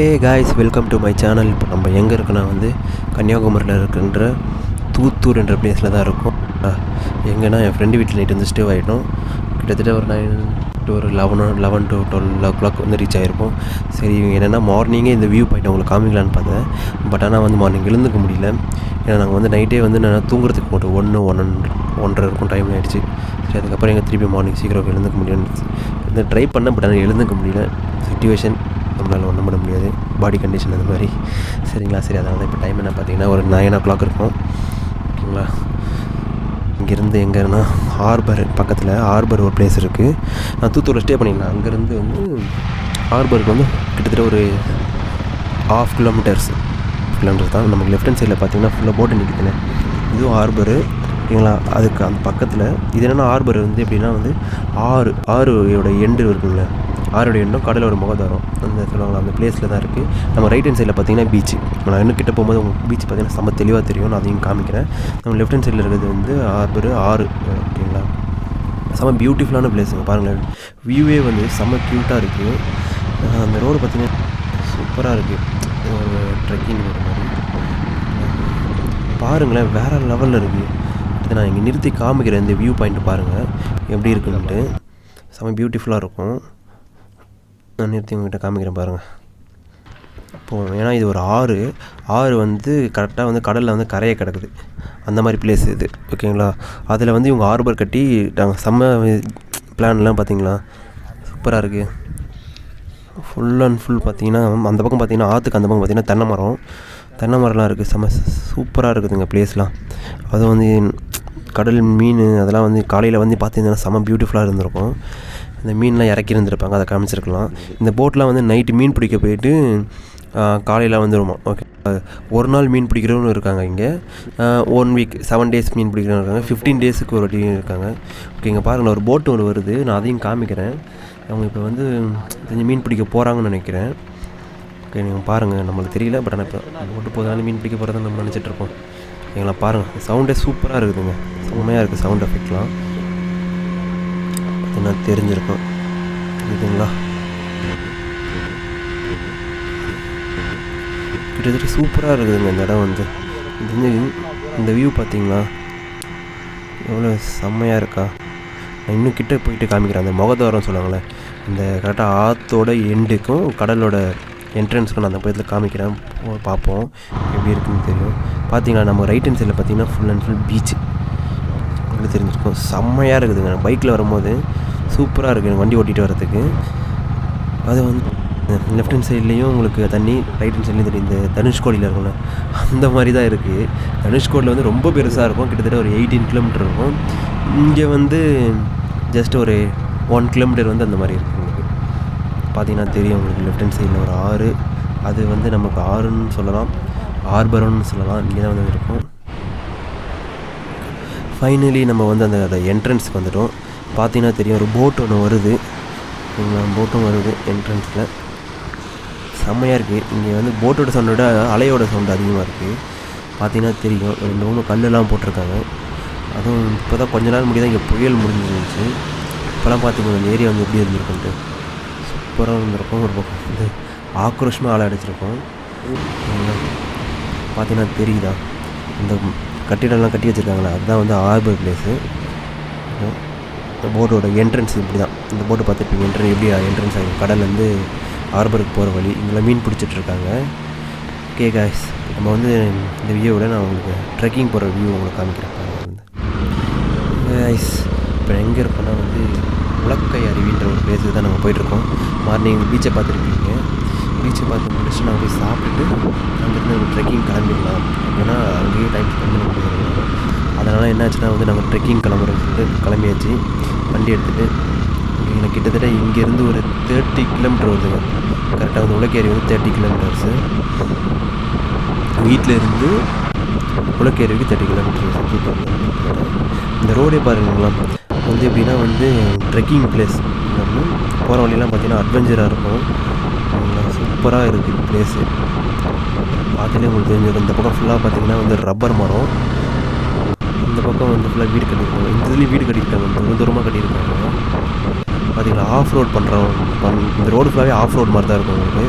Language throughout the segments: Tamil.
Hey guys welcome to my channel இப்போ நம்ம எங்கே இருக்குன்னா வந்து கன்னியாகுமரியில் இருக்கின்ற தூத்தூர் என்ற பிளேஸில் தான் இருக்கும். எங்கன்னா என் ஃப்ரெண்டு வீட்டில் நைட்டு வந்து ஸ்டே ஆகிட்டோம் கிட்டத்தட்ட ஒரு நைன் டு ஒரு eleven eleven to twelve o'clock வந்து ரீச் ஆகிருப்போம் சரி என்னென்னா மார்னிங்கே இந்த வியூ பாயிண்ட் உங்களுக்கு காமிக்கலான்னு பார்த்தேன். பட் ஆனால் வந்து மார்னிங் எழுந்துக்க முடியல. ஏன்னா நாங்கள் வந்து நைட்டே வந்து நான் தூங்குறதுக்கு போட்டு ஒன்று ஒன் ஒன்றரை இருக்கும் டைம் ஆகிடுச்சு சரி அதுக்கப்புறம் எங்கள் திருப்பி மார்னிங் சீக்கிரம் எழுந்துக்க முடியும் இந்த ட்ரை பண்ணேன் பட் ஆனால் எழுந்துக்க முடியல. சுச்சுவேஷன் நம்மளால் ஒன்றும் பண்ண முடியாது. பாடி கண்டிஷன் அந்த மாதிரி. சரிங்களா? சரி அதனால இப்போ டைம் என்ன பார்த்தீங்கன்னா ஒரு நைன் ஓ கிளாக் இருக்கும். ஓகேங்களா? இங்கேருந்து எங்கேனா ஹார்பர் பக்கத்தில் ஹார்பர் ஒரு பிளேஸ் இருக்குது நான் தூத்தூரில் ஸ்டே பண்ணியிருந்தேன். அங்கேருந்து வந்து ஹார்பருக்கு வந்து கிட்டத்தட்ட ஒரு ஆஃப் கிலோமீட்டர்ஸ் கிலோமீட்டர் தான். நமக்கு லெஃப்ட் ஹேண்ட் சைடில் பார்த்தீங்கன்னா ஃபுல்லாக போட்டு நிற்குதுங்க இதுவும் ஹார்பரு ஓகேங்களா? அதுக்கு அந்த பக்கத்தில் இது என்னென்னா ஹார்பர் வந்து எப்படின்னா வந்து ஆறு ஆறுயோட எண்டு இருக்குங்களே ஆறோட எண்ணும் கடலோட முகதாரம். அந்த சொல்லுவாங்களா அந்த பிளேஸில் தான் இருக்குது நம்ம ரைட் ஹேண்ட் சைடில் பார்த்தீங்கன்னா பீச் நான் இன்னும் கிட்ட போகும்போது உங்களுக்கு பீச் பார்த்தீங்கன்னா செம்ம தெளிவாக தெரியும். நான் அதையும் காமிக்கிறேன். நம்ம லெஃப்ட் ஹேண்ட் சைடில் இருக்கிறது வந்து ஆறு ஆறு ஓகேங்களா? செம்ம பியூட்டிஃபுல்லான பிளேஸுங்க பாருங்களேன். வியூவே வந்து செம்ம க்யூட்டாக இருக்குது அந்த ரோடு பார்த்தீங்கன்னா சூப்பராக இருக்குது ஒரு ட்ரெக்கிங் ஒரு மாதிரி. பாருங்களேன் வேறு லெவலில் இருக்குது இதை நான் இங்கே நிறுத்தி காமிக்கிறேன். இந்த வியூ பாயிண்ட் பாருங்கள் எப்படி இருக்குன்ட்டு. செம்ம பியூட்டிஃபுல்லாக இருக்கும். நான் நிறுத்தி உங்ககிட்ட காமிக்கிறேன் பாருங்கள் இப்போது ஏன்னா இது ஒரு ஆறு. ஆறு வந்து கரெக்டாக வந்து கடலில் வந்து கரையை கிடக்குது. அந்த மாதிரி பிளேஸ் இது. ஓகேங்களா அதில் வந்து இவங்க ஆர்பர் கட்டி நாங்கள் செம்ம பிளான்லாம் பார்த்தீங்களா சூப்பராக இருக்குது ஃபுல் அண்ட் ஃபுல் பார்த்தீங்கன்னா அந்த பக்கம் பார்த்தீங்கன்னா ஆற்றுக்கு அந்த பக்கம் பார்த்தீங்கன்னா தென்னை மரம். தென்னை மரம்லாம் இருக்குது செம்ம சூப்பராக இருக்குதுங்க பிளேஸ்லாம் அதுவும் வந்து கடல் மீன் அதெல்லாம் வந்து காலையில் வந்து பார்த்தீங்கன்னா செம்ம பியூட்டிஃபுல்லாக இருந்திருக்கும். இந்த மீன்லாம் இறக்கி இருந்திருப்பாங்க அதை காமிச்சிருக்கலாம். இந்த போட்லாம் வந்து நைட்டு மீன் பிடிக்க போயிட்டு காலையில் வந்துருமா. ஓகே ஒரு நாள் மீன் பிடிக்கிறவங்க இருக்காங்க இங்கே. ஒன் வீக் செவன் டேஸ் மீன் பிடிக்கிறவங்க இருக்காங்க. ஃபிஃப்டீன் டேஸுக்கு ஒரு வாட்டி இருக்காங்க. ஓகே இங்கே பாருங்கள் ஒரு போட்டு ஒன்று வருது. நான் அதையும் காமிக்கிறேன். அவங்க இப்போ வந்து கொஞ்சம் மீன் பிடிக்க போகிறாங்கன்னு நினைக்கிறேன். ஓகே நீங்கள் பாருங்கள் நம்மளுக்கு தெரியல பட் ஆனால் இப்போ போட்டு போதாலும் மீன் பிடிக்க போகிறதா நம்ம நினச்சிட்ருப்போம் எங்களை பாருங்கள் சவுண்டே சூப்பராக இருக்குதுங்க. செம்மையாக இருக்குது சவுண்ட் எஃபெக்ட்லாம் பார்த்தீங்கன்னா தெரிஞ்சிருக்கும். இதுங்களா கிட்டத்தட்ட சூப்பராக இருக்குதுங்க இந்த இடம் வந்து. இது வந்து இந்த வியூ பார்த்தீங்களா? எவ்வளோ செம்மையாக இருக்கா? நான் இன்னும் கிட்டே போயிட்டு காமிக்கிறேன். அந்த முகத்வாரம் சொல்லுவாங்களே இந்த கரெக்டாக ஆற்றோட எண்டுக்கும் கடலோட என்ட்ரன்ஸ்க்கும் நான் அந்த பக்கத்தில் காமிக்கிறேன். பார்ப்போம். எப்படி இருக்குன்னு தெரியும். பார்த்தீங்களா நம்ம ரைட் ஹேண்ட் சைடில் பார்த்தீங்கன்னா ஃபுல் அண்ட் ஃபுல் பீச் உங்களுக்கு தெரிஞ்சிருக்கும். செம்மையாக இருக்குதுங்க. பைக்கில் வரும்போது சூப்பராக இருக்குது எனக்கு வண்டி ஓட்டிகிட்டு வரதுக்கு அது வந்து லெஃப்ட் ஹேண்ட் சைட்லேயும் உங்களுக்கு தண்ணி ரைட் ஹேண்ட் சைட்லேயும் தண்ணி. இந்த தனுஷ்கோடியில் இருக்கும்ல அந்த மாதிரி தான் இருக்குது தனுஷ்கோடியில் வந்து ரொம்ப பெருசாக இருக்கும். கிட்டத்தட்ட ஒரு எயிட்டீன் கிலோமீட்டர் இருக்கும். இங்கே வந்து ஜஸ்ட் ஒரு ஒன் கிலோமீட்டர் வந்து அந்த மாதிரி இருக்குது உங்களுக்கு. பார்த்தீங்கன்னா தெரியும் உங்களுக்கு லெஃப்ட் ஹேண்ட் சைடில் ஒரு ஆறு. அது வந்து நமக்கு ஆறுன்னு சொல்லலாம். ஆர்பரம்னு சொல்லலாம். இங்கே தான் வந்து இருக்கும். ஃபைனலி நம்ம வந்து அந்த அந்த என்ட்ரன்ஸுக்கு வந்துட்டோம். பார்த்தீங்கன்னா தெரியும் ஒரு போட் ஒன்று வருது. போட்டும் வருது என்ட்ரன்ஸில் செம்மையாக இருக்குது இங்கே வந்து போட்டோட சவுண்டோட அலையோட சவுண்டு அதிகமாக இருக்குது பார்த்தீங்கன்னா தெரியும். ரெண்டு மூணு கல்லெல்லாம் போட்டிருக்காங்க. அதுவும் இப்போ தான் கொஞ்ச நாள் முடியாது இங்கே புயல் முடிஞ்சிருந்துச்சு. இப்போலாம் பார்த்தீங்கன்னா இந்த ஏரியா வந்து எப்படி இருந்திருக்குன்ட்டு. சூப்பராக இருந்திருக்கும். ஒரு பக்கம் வந்து ஆக்ரோஷமாக ஆளை அடிச்சிருக்கோம். பார்த்தீங்கன்னா தெரியுதா? இந்த கட்டிடம்லாம் கட்டி வச்சுருக்காங்களே அதுதான் வந்து ஆர்பர் பிளேஸு இந்த போட்டோட என்ட்ரன்ஸ் இப்படி தான் இந்த போட்டு பார்த்துருப்பீங்க என்ட்ரன் எப்படி என்ட்ரன்ஸ் ஆகும் கடல்லேருந்து ஹார்பருக்கு போகிற வழி இங்கெல்லாம் மீன் பிடிச்சிட்ருக்காங்க ஓகே காய்ஸ் நம்ம வந்து இந்த வியூவோட நான் உங்களுக்கு ட்ரெக்கிங் போகிற வியூ உங்களுக்கு காமிக்கிறேன். வந்து. காய்ஸ் இப்போ எங்கே இருக்கோன்னா வந்து உலக்கை அருவின்ற ஒரு பிளேஸுக்கு தான் நம்ம போயிட்டுருக்கோம். மார்னிங் பீச்சை பார்த்துருப்பீங்க. பீச்சை பார்த்து முடிச்சுட்டு நான் போய் சாப்பிட்டுட்டு அங்கேருந்து நம்ம ட்ரெக்கிங் கிளம்பிடலாம். ஏன்னா அங்கேயே டைம் ஸ்பெண்ட் பண்ண முடியாது. அதனால் என்னாச்சுன்னா வந்து நம்ம ட்ரெக்கிங் கிளம்புறது கிளம்பியாச்சு. வண்டி எடுத்துகிட்டு எனக்கு கிட்டத்தட்ட இங்கேருந்து ஒரு தேர்ட்டி கிலோமீட்டர் வருதுங்க. கரெக்டாக வந்து உலக்கேரி வந்து தேர்ட்டி கிலோமீட்டர்ஸு வீட்டில் இருந்து உலக்கேரிக்கு தேர்ட்டி கிலோமீட்டர் கிலோமீட்டர்ஸ் இந்த ரோடே பாருங்களா வந்து எப்படின்னா வந்து ட்ரெக்கிங் பிளேஸ் போகிற வழியெல்லாம் பார்த்தீங்கன்னா அட்வென்ச்சராக இருக்கும். சூப்பராக இருக்குது பிளேஸு பார்த்துட்டே உங்களுக்கு தெரிஞ்சது இந்த பக்கம் ஃபுல்லாக பார்த்தீங்கன்னா வந்து ரப்பர் மரம். இந்த பக்கம் வந்து ஃபுல்லாக வீடு கட்டியிருக்காங்க. இந்த இதுலேயும் வீடு கட்டியிருக்காங்க. தூர தூரமாக கட்டியிருக்காங்க. பார்த்தீங்களா ஆஃப் ரோட் பண்ணுறோம் பண் இந்த ரோடு ஃபுல்லாகவே ஆஃப் ரோட் மாதிரி தான் இருக்கும் உங்களுக்கு.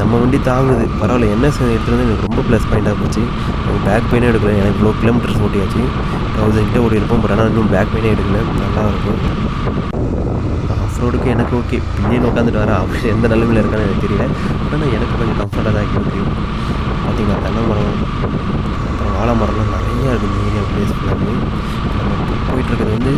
நம்ம வண்டி தாங்குது. பரவாயில்ல. என்ன எடுத்துகிட்டு எனக்கு ரொம்ப ப்ளஸ் பாயிண்ட்டாக போச்சு. எனக்கு பேக் பெயினே எடுக்கல. எனக்கு இவ்வளோ கிலோமீட்டர்ஸ் ஓட்டியாச்சு. தௌசண்ட் கிட்ட ஓடி இருப்போம். பட் ஆனால் இன்னும் பேக் பெயினே எடுக்கல. நல்லா இருக்கும். ஆஃப் ரோடுக்கு எனக்கு ஓகே பின்னாடி உட்காந்துட்டு வரேன் அவர் எந்த நிலைமையில் இருக்கான்னு எனக்கு தெரியல. ஆனால் எனக்கு கொஞ்சம் கம்ஃபர்ட்டாக தான் இருக்குது பார்த்திங்கன்னா தென்னை மரம் அப்புறம் வாழை மரம்லாம் நிறையா இருக்குது இந்த ஏரியா பிளேஸ் ஃபுல்லாமே நம்ம போயிட்டுருக்கிறது வந்து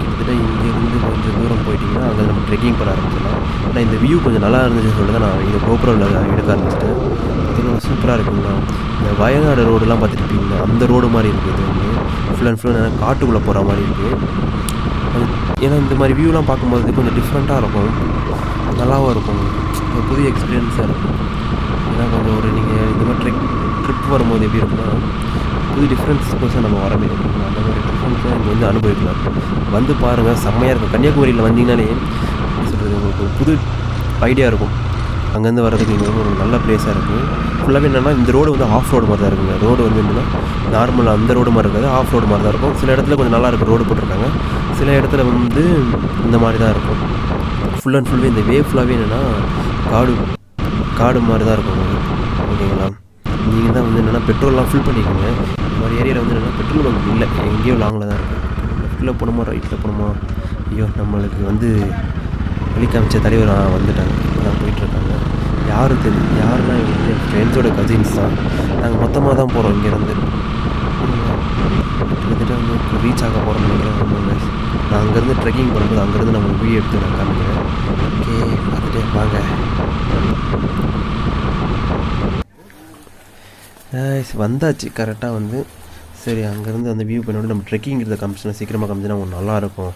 கிட்டத்தட்ட இங்கேருந்து கொஞ்சம் தூரம் போயிட்டிங்கன்னா அங்கே நம்ம ட்ரெக்கிங் பண்ண ஆரம்பிச்சிடலாம். ஆனால் இந்த வியூ கொஞ்சம் நல்லா இருந்துச்சுன்னு சொல்லிட்டு தான் நான் இந்த கோபுரவில் எடுக்க ஆரம்பிச்சிட்டேன். பார்த்தீங்கன்னா சூப்பராக இருக்குங்களா? இந்த வயநாடு ரோடெலாம் பார்த்துருப்பீங்களா? அந்த ரோடு மாதிரி இருக்குது இது வந்து. ஃபுல் அண்ட் ஃபுல் காட்டுக்குள்ளே போகிற மாதிரி இருக்குது அது ஏன்னா இந்த மாதிரி வியூலாம் பார்க்கும்போது கொஞ்சம் டிஃப்ரெண்ட்டாக இருக்கும். நல்லாவும் இருக்கும். ஒரு புதிய எக்ஸ்பீரியன்ஸாக இருக்கும். ஏன்னா கொஞ்சம் ஒரு நீங்கள் இந்த மாதிரி ட்ரிப் ட்ரிப் வரும்போது எப்படி இருக்குன்னா புது டிஃப்ரென்ஸ் கோசம் நம்ம வர மாதிரி இருக்கும். அந்த மாதிரி டிஃப்ரென்ஸ் தான் வந்து அனுபவிக்கலாம். வந்து பாருங்கள் செம்மையாக இருக்கும். கன்னியாகுமரியில் வந்தீங்கன்னாலே எப்படி சொல்கிறது உங்களுக்கு ஒரு புது ஐடியா இருக்கும். அங்கேருந்து வர்றதுக்கு இங்கே ஒரு நல்ல பிளேஸாக இருக்குது ஃபுல்லாகவே என்னென்னா இந்த ரோடு வந்து ஆஃப் ரோடு மாதிரி தான் இருக்குங்க. ரோடு வந்து என்னென்னா நார்மல் அந்த ரோடு மாதிரி இருக்காது. ஆஃப் ரோடு மாதிரி தான் இருக்கும். சில இடத்துல கொஞ்சம் நல்லா இருக்கும் ரோடு போட்டிருக்காங்க. சில இடத்துல வந்து இந்த மாதிரி தான் இருக்கும் ஃபுல் அண்ட் ஃபுல்லாகவே இந்த வே ஃபுல்லாகவே என்னென்னா காடு காடு மாதிரி தான் இருக்கும் ஓகேங்களா? நீங்கள் தான் வந்து என்னென்னா பெட்ரோல்லாம் ஃபில் பண்ணிக்கோங்க. இந்த மாதிரி ஏரியாவில் வந்து என்னென்னா பெட்ரோல் பங்க் இல்லை. எங்கேயோ லாங்கில் தான் இருக்கும் லெஃப்ட்டில் போகணுமா ரைட்டில் போகணுமா ஐயோ நம்மளுக்கு வந்து வழி தலைவர் வந்துட்டாங்க. தான் போயிட்டுருக்காங்க யார் தெரியும் யாருன்னா வந்து என் ஃப்ரெண்ட்ஸோட கசின்ஸ் தான். நாங்கள் மொத்தமாக தான் போகிறோம் இங்கேருந்து. கிட்டத்தட்ட வந்து ரீச் ஆக போகிறோம்னு நினைக்கிறேன். நான் அங்கேருந்து ட்ரெக்கிங் பண்ணும்போது அங்கேருந்து நம்ம வீடியோ எடுத்து நான் காமிக்கிறேன். ஓகே பார்த்துட்டே வாங்க வந்தாச்சு. கரெக்டாக வந்து சரி அங்கேருந்து அந்த வியூ பண்ணோட நம்ம ட்ரெக்கிங் இருந்த காமிச்சுனா சீக்கிரமாக காமிச்சுனா ஒன்று நல்லாயிருக்கும்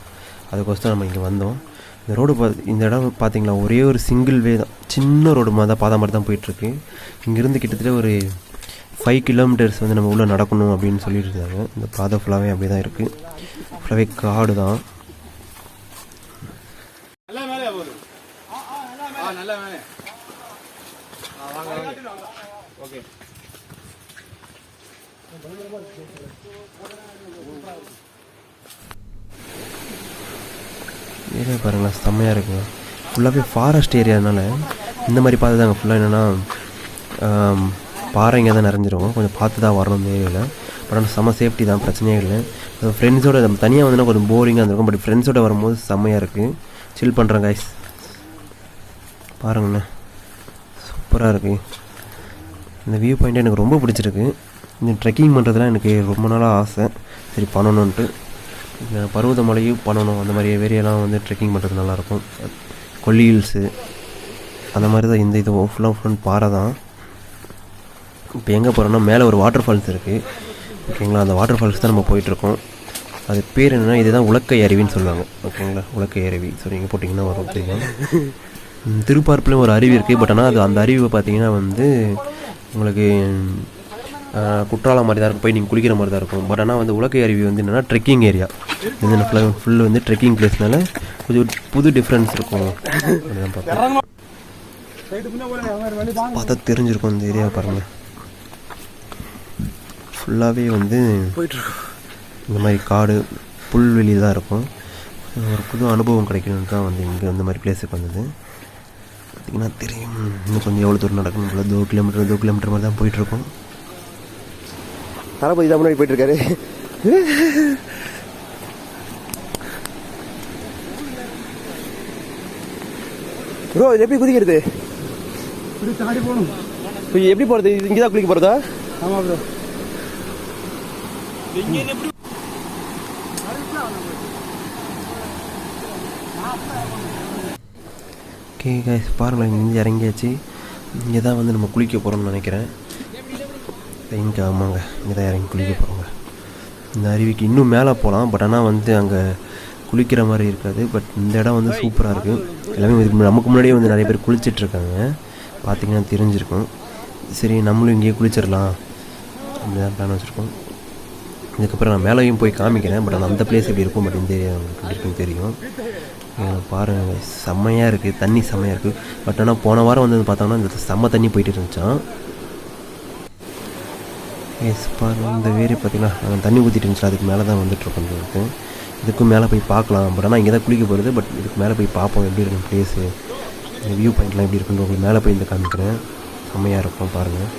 அதுக்கோசரம் நம்ம இங்கே வந்தோம். இந்த ரோடு பா இந்த இடம் பார்த்தீங்களா ஒரே ஒரு சிங்கிள் வே தான். சின்ன ரோடு மாதிரி தான் பாதை மாதிரி தான் போயிட்டுருக்கு. இங்கேருந்து கிட்டத்தட்ட ஒரு ஃபைவ் கிலோமீட்டர்ஸ் வந்து நம்ம உள்ளே நடக்கணும் அப்படின்னு சொல்லிட்டு இருந்தாங்க. இந்த பாதை ஃபுல்லாகவே அப்படி தான் இருக்குது ஃபுல்லாகவே காடு தான் நல்லா மேலே போகுது ஆ நல்லா மேலே ஆ வாங்க வாங்க ஓகே ஏரியா பாருங்களேன் செம்மையாக இருக்குங்க ஃபுல்லாகவே ஃபாரஸ்ட் ஏரியானால இந்த மாதிரி பார்த்து தாங்க. ஃபுல்லாக என்னென்னா பாறைங்க தான் நிறைஞ்சிரும். கொஞ்சம் பார்த்து தான் வரணும் இந்த ஏரியாவில் பட் ஆனால் செம்ம சேஃப்டி தான் பிரச்சனையே இல்லை. ஃப்ரெண்ட்ஸோட நம்ம தனியாக வந்தோன்னா கொஞ்சம் போரிங்காக இருந்திருக்கும். பட் ஃப்ரெண்ட்ஸோட வரும்போது செம்மையாக இருக்குது சில் பண்ணுறேன் கைஸ் பாருங்கண்ணே. சூப்பராக இருக்குது இந்த வியூ பாயிண்ட் எனக்கு ரொம்ப பிடிச்சிருக்கு. இந்த ட்ரெக்கிங் பண்ணுறதுலாம் எனக்கு ரொம்ப நாளாக ஆசை. சரி பண்ணணுன்ட்டு இந்த பருவதமலையும் பண்ணணும். அந்த மாதிரி ஏரியாலாம் வந்து ட்ரெக்கிங் பண்ணுறது நல்லாயிருக்கும். கொல்லி ஹில்ஸு அந்த மாதிரி தான் இந்த இது ஃபுல்லாக ஃபுல் பாறை தான். இப்போ எங்கே போகிறோம்னா மேலே ஒரு வாட்டர் ஃபால்ஸ் இருக்குது ஓகேங்களா? அந்த வாட்டர் ஃபால்ஸ் தான் நம்ம போயிட்டுருக்கோம். அது பேர் என்னென்னா இதுதான் உலக்கை அருவின்னு சொல்லுவாங்க. ஓகேங்களா? உலக்கை அருவி. ஸோ நீங்கள் போட்டிங்கன்னா வரும் தெரியும்? திருப்பார்ப்புலேயும் ஒரு அருவி இருக்குது பட் ஆனால் அது அந்த அருவி பார்த்தீங்கன்னா வந்து உங்களுக்கு குற்றாலம் மாதிரி தான் இருக்கும். போய் நீங்கள் குளிக்கிற மாதிரி தான் இருக்கும். பட் ஆனால் வந்து உலக அருவி வந்து என்னென்னா ட்ரெக்கிங் ஏரியா இது ஃபுல்லாக ஃபுல் வந்து ட்ரெக்கிங் பிளேஸ்னால கொஞ்சம் புது டிஃப்ரென்ஸ் இருக்கும். அப்படிதான் பார்த்தேன் பார்த்தா தெரிஞ்சிருக்கும் இந்த ஏரியா பாருங்கள் ஃபுல்லாகவே வந்து இந்த மாதிரி காடு புல்வெளி தான் இருக்கும். ஒரு புது அனுபவம் கிடைக்கணும்னு தான் வந்து இங்கே இந்த மாதிரி பிளேஸுக்கு வந்தது. பார்த்திங்கன்னா தெரியும். இன்னும் கொஞ்சம் எவ்வளோ தூரம் நடக்கணும் இவ்வளோ தோ கிலோமீட்டர் தோ கிலோமீட்டர் மாதிரி தான் போயிட்டுருக்கோம் தளபதி தான் முன்னாடி போயிட்டுருக்காரு ப்ரோ இது எப்படி குதிக்கிறது? தாண்டி போகணும் எப்படி போகிறது இங்கே தான் குளிக்க போகிறதா ஆமாம் ப்ரோ. ஓகே கைஸ் பாருங்களேன் இங்கே இறங்கியாச்சு. இங்கே தான் வந்து நம்ம குளிக்க போகிறோம்னு நினைக்கிறேன். இங்கே ஆமாங்க. இங்கே தான் இறங்கி குளிக்க போகிறோங்க இந்த அருவிக்கு இன்னும் மேலே போகலாம். பட் ஆனால் வந்து அங்கே குளிக்கிற மாதிரி இருக்காது. பட் இந்த இடம் வந்து சூப்பராக இருக்குது எல்லாமே இதுக்கு நமக்கு முன்னாடியே வந்து நிறைய பேர் குளிச்சிட்ருக்காங்க பார்த்தீங்கன்னா தெரிஞ்சிருக்கும். சரி நம்மளும் இங்கேயே குளிச்சிடலாம். அப்படி தான் பிளான் வச்சுருக்கோம். இதுக்கப்புறம் நான் மேலேயும் போய் காமிக்கிறேன். பட் ஆனால் அந்த பிளேஸ் எப்படி இருக்கும்? பட் இந்த ஏரியா உங்களுக்கு எப்படி இருக்குன்னு தெரியும். பாருங்கள் பாருங்க. செம்மையாக இருக்குது தண்ணி செம்மையாக இருக்குது பட் ஆனால் போன வாரம் வந்து பார்த்தோம்னா இந்த செம்ம தண்ணி போயிட்டு இருந்துச்சான் எஸ் பாருங்கள் இந்த வேறு பார்த்தீங்கன்னா தண்ணி ஊற்றிட்டு இருந்துச்சு அதுக்கு மேலே தான் வந்துட்டுருக்கோம் இதுக்கு இதுக்கும் மேலே போய் பார்க்கலாம் பட் ஆனால் இங்கே தான் குளிக்க போகிறது பட் இதுக்கு மேலே போய் பார்ப்போம் எப்படி இருக்கும் ப்ளேஸு இந்த வியூ பாயிண்ட்லாம் எப்படி இருக்குன்னு உங்களுக்கு மேலே போய் இந்த காமிக்கிறேன். செம்மையாக இருக்கும் பாருங்கள்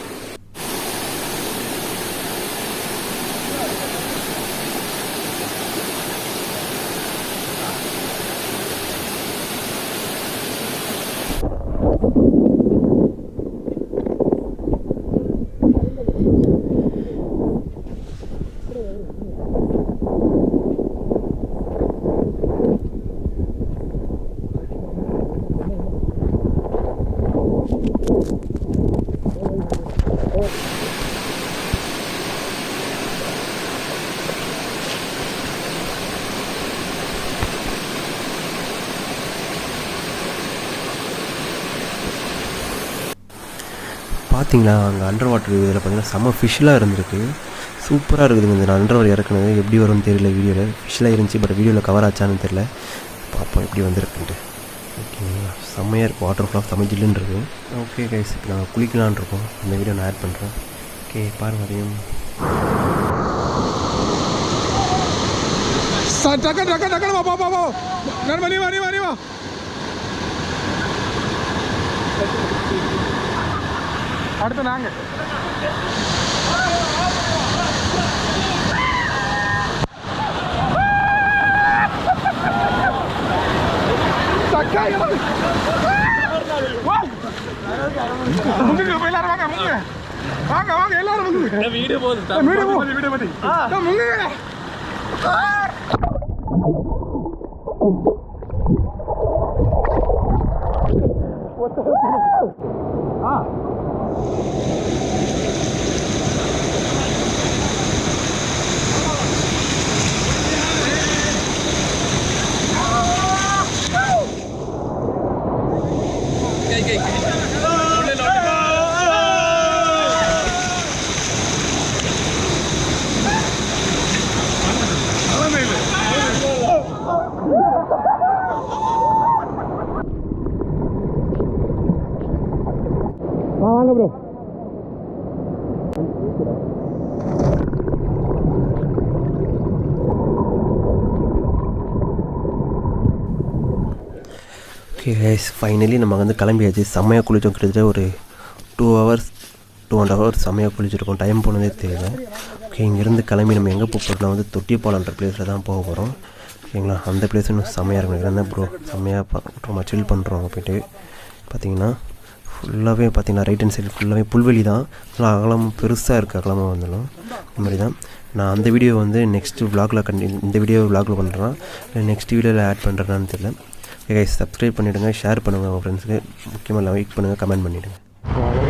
பார்த்தீங்களா அங்கே அண்டர் வாட்டர் இதில் பார்த்தீங்கன்னா செம்ம ஃபிஷ்ஷெலாம் இருந்திருக்கு. சூப்பராக இருக்குதுங்க. இந்த அண்டர் வாட்டர் இறக்குனது எப்படி வரும்னு தெரியல வீடியோவில் ஃபிஷ்ஷெலாம் இருந்துச்சு பட் வீடியோவில் கவர் ஆச்சான்னு தெரியல. பார்ப்போம் எப்படி வந்திருக்குன்ட்டு. ஓகேங்களா செம்மையாக இருக்கும் வாட்டர் ஃபுல்லாக செம்ம ஜில்லுன்னு ஓகே கைஸ் இப்போ நாங்கள் குளிக்கலான்னு இருக்கோம். அந்த வீடியோ நான் ஆட் பண்ணுறேன் ஓகே பாருங்க அதையும். டக்கு டக்கு டக்கு வா வா வா வா. வா வா. அடுத்து நாங்க. முங்குங்க போய் எல்லாரும் வாங்க முங்குங்க. வாங்க வாங்க எல்லாரும் முங்குங்க. வீடியோ போகுது வீடியோ போகுது வீடியோ போகுது முங்குங்க. வாங்க ப்ரோ ஓகே கைஸ் ஃபைனலி நம்ம வந்து கிளம்பியாச்சு. செம்மையாக குளித்தோம் கிட்டத்தட்ட ஒரு two hours two and hours செம்மையாக குளிச்சிருக்கோம். டைம் போனதே தெரியல. ஓகே இங்கேருந்து கிளம்பி நம்ம எங்கே போக போகிறோம்னா வந்து தொட்டிப்பாலன்ற பிளேஸில் தான் போக போகிறோம் ஓகேங்களா அந்த பிளேஸ் இன்னும் செம்மையாக இருக்கும் நினைக்கிறேன். ப்ரோ செம்மையாக பண்ணுறோம் சில் பண்ணுறோம் அப்படின்ட்டு போயிட்டு. பார்த்தீங்கன்னா ஃபுல்லாகவே பார்த்தீங்கன்னா ரைட் ஹேண்ட் சைடு ஃபுல்லாகவே புல்வெளி தான். நல்லா அகலம் பெருசாக இருக்குது அகலமாக வந்தாலும். இந்த மாதிரி தான். நான் அந்த வீடியோ வந்து நெக்ஸ்ட் vlogல கண்டி இந்த வீடியோ vlogல பண்ணுறேன் நெக்ஸ்ட் வீடியோவில் ஆட் பண்ணுறேன்னு தெரியல. கைஸ் சப்ஸ்கிரைப் பண்ணிவிடுங்க ஷேர் பண்ணுங்கள் உங்கள் ஃப்ரெண்ட்ஸுக்கு முக்கியமாக லைக் பண்ணுங்கள் கமெண்ட் பண்ணிவிடுங்க